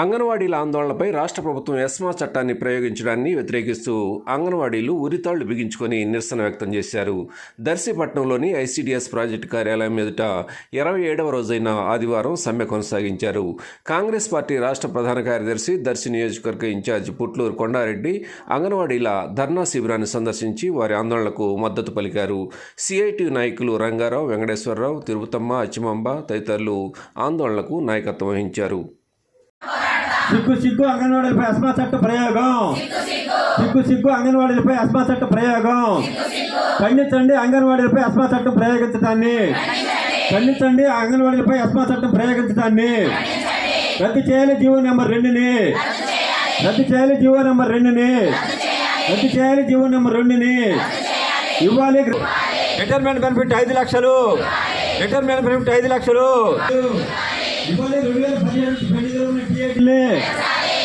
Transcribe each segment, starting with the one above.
అంగన్వాడీల ఆందోళనపై రాష్ట్ర ప్రభుత్వం ఎస్మా చట్టాన్ని ప్రయోగించడాన్ని వ్యతిరేకిస్తూ అంగన్వాడీలు ఉరితాళ్ళు బిగించుకొని నిరసన వ్యక్తం చేశారు. దర్శిపట్నంలోని ఐసీడీఎస్ ప్రాజెక్టు కార్యాలయం ఎదుట ఇరవై ఏడవ రోజైన ఆదివారం సమ్మె కొనసాగించారు. కాంగ్రెస్ పార్టీ రాష్ట్ర ప్రధాన కార్యదర్శి దర్శి నియోజకవర్గ ఇన్ఛార్జి పుట్లూరు కొండారెడ్డి అంగన్వాడీల ధర్నా శిబిరాన్ని సందర్శించి వారి ఆందోళనకు మద్దతు పలికారు. సిఐటి నాయకులు రంగారావు వెంకటేశ్వరరావు తిరుపతమ్మ అచ్చిమాంబ తదితరులు ఆందోళనకు నాయకత్వం వహించారు. సిగ్గు సిగ్గు అంగన్వాడీలపై అస్మా చట్ట ప్రయోగం. సిగ్గు సిగ్గు. అంగన్వాడీలపై అస్మా చట్ట ప్రయోగం. ఖండించండి అంగన్వాడీలపై అస్మా చట్టం ప్రయోగించడాన్ని. ఖండించండి. అంగన్వాడీలపై అస్మా చట్టం ప్రయోగించడాన్ని. రద్దు చేయాలి జీవో నెంబర్ రెండుని. రద్దు చేయాలి. జీవో నెంబర్ రెండుని. రద్దు చేయాలి. జీవో నెంబర్ రెండుని. ఇవ్వాలి. రిటైర్మెంట్ బెనిఫిట్ ఐదు లక్షలు. రిటైర్మెంట్ బెనిఫిట్ ఐదు లక్షలు.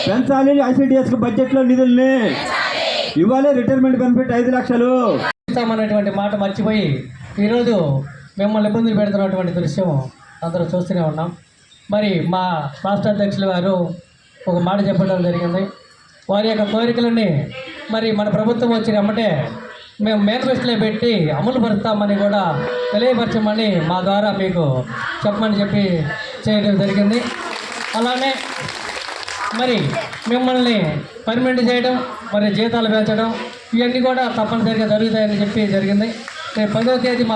పెంచాలి ఐసీడీఎస్ బడ్జెట్లో నిధుల్ని ఇవ్వాలి రిటైర్మెంట్ బెనిఫిట్ ఐదు లక్షలు. ఇస్తామన్నటువంటి మాట మర్చిపోయి ఈరోజు మిమ్మల్ని ఇబ్బందులు పెడుతున్నటువంటి దృశ్యం అందరూ చూస్తూనే ఉన్నాం. మరి మా రాష్ట్ర అధ్యక్షులు గారు ఒక మాట చెప్పడం జరిగింది. వారి యొక్క కోరికలని మరి మన ప్రభుత్వం వచ్చిన వెంబటే మేము మేనిఫెస్టోలో పెట్టి అమలు పరుస్తామని కూడా తెలియపరచమని మా ద్వారా మీకు చెప్పమని చెప్పి చేయడం జరిగింది. అలానే మరి మిమ్మల్ని పర్మనెంట్ చేయడం మరి జీతాలు పెంచడం ఇవన్నీ కూడా తప్పనిసరిగా జరుగుతాయని చెప్పి జరిగింది. రేపు పదవ తేదీ మా